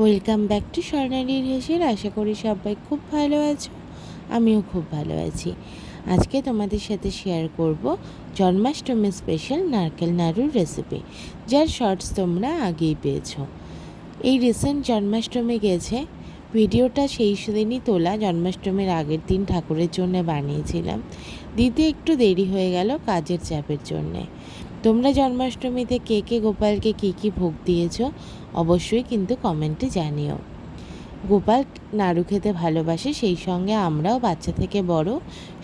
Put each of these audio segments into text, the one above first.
Welcome back to স্বর্ণালীর হেসের আশা করি সবাই খুব ভালো আছো। আমিও খুব ভালো আছি। আজকে তোমাদের সাথে শেয়ার করব জন্মাষ্টমী স্পেশাল নারকেল নাড়ুর রেসিপি যার শর্টস তোমরা আগেই পেয়েছ। এই রিসেন্ট জন্মাষ্টমী গেছে ভিডিওটা সেই দিনই তোলা, জন্মাষ্টমীর আগের দিন ঠাকুরের জন্য বানিয়েছিলাম। দিতে একটু দেরি হয়ে গেল কাজের চাপের জন্যে। তোমরা জন্মাষ্টমীতে কে কে গোপালকে কী কী ভোগ দিয়েছ, অবশ্যই কিন্তু কমেন্টে জানিও। গোপাল নাড়ু খেতে ভালোবাসে, সেই সঙ্গে আমরাও বাচ্চা থেকে বড়,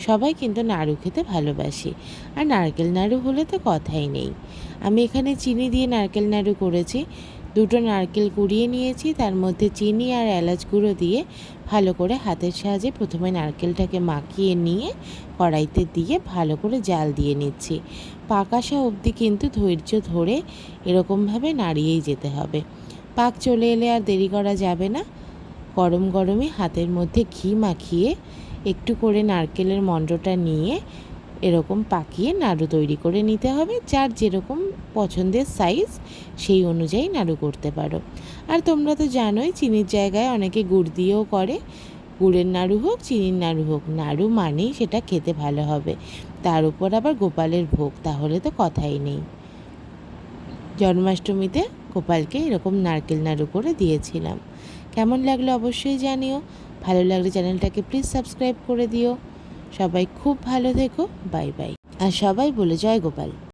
সবাই কিন্তু নাড়ু খেতে ভালোবাসি। আর নারকেল নাড়ু হলে তো কথাই নেই। আমি এখানে চিনি দিয়ে নারকেল নাড়ু করেছি। দুটো নারকেল কুড়িয়ে নিয়েছি, তার মধ্যে চিনি আর এলাচ গুঁড়ো দিয়ে ভালো করে হাতের সাহায্যে প্রথমে নারকেলটাকে মাখিয়ে নিয়ে কড়াইতে দিয়ে ভালো করে জাল দিয়ে নিচ্ছি। পাকাশা অবধি কিন্তু ধৈর্য ধরে এরকমভাবে নাড়িয়েই যেতে হবে। পাক চলে এলে আর দেরি করা যাবে না। গরম গরমে হাতের মধ্যে ঘি মাখিয়ে একটু করে নারকেলের মণ্ডটা নিয়ে এরকম পাকিয়ে নাড়ু তৈরি করে নিতে হবে। যার যেরকম পছন্দের সাইজ সেই অনুযায়ী নাড়ু করতে পারো। আর তোমরা তো জানোই, চিনির জায়গায় অনেকে গুড় দিয়েও করে। গুড়ের নাড়ু হোক, চিনির নাড়ু হোক, নাড়ু মানেই সেটা খেতে ভালো হবে। তার উপর আবার গোপালের ভোগ, তাহলে তো কথাই নেই। জন্মাষ্টমীতে গোপালকে এরকম নারকেল নাড়ু করে দিয়েছিলাম। কেমন লাগল অবশ্যই জানিও। ভালো লাগলে চ্যানেলটাকে প্লিজ সাবস্ক্রাইব করে দিও। সবাই খুব ভালো থেকো বাই বাই। আর সবাই বলে জয় গোপাল।